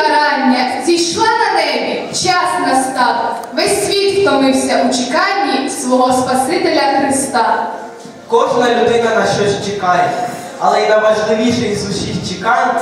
карання зійшла на небі, час настав, весь світ втомився у чеканні свого Спасителя Христа. Кожна людина на щось чекає, але й на важливіший з усіх чекань.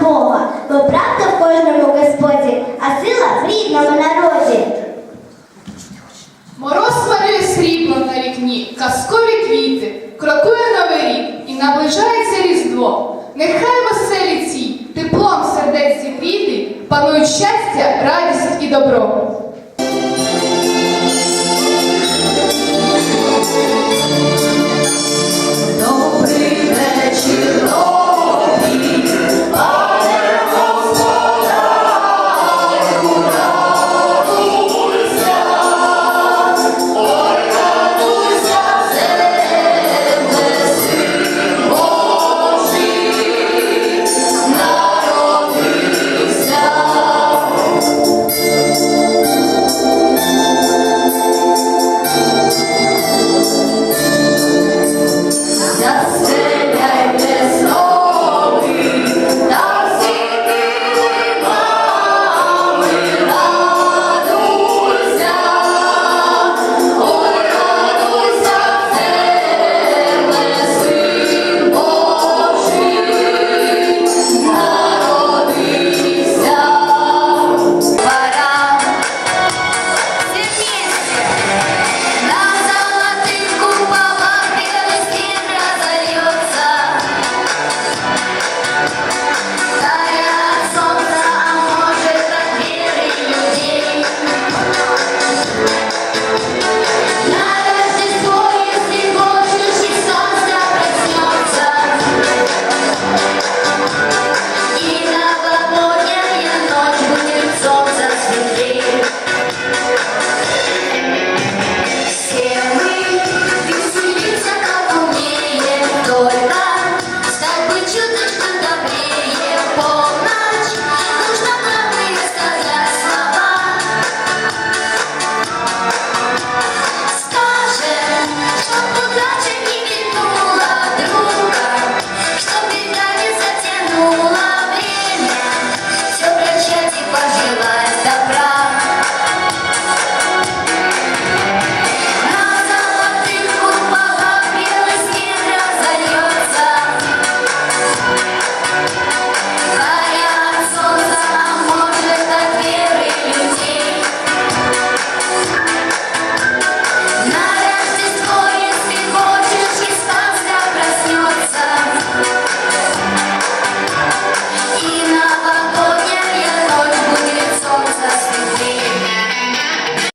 Бога, бо правда в кожному Господі, а сила в рідному народі. Мороз малює срібло на вікні, казкові квіти, крокує новий рік і наближається різдво. Нехай веселі ці, теплом сердець і зігріти, панують щастя, радість і добро.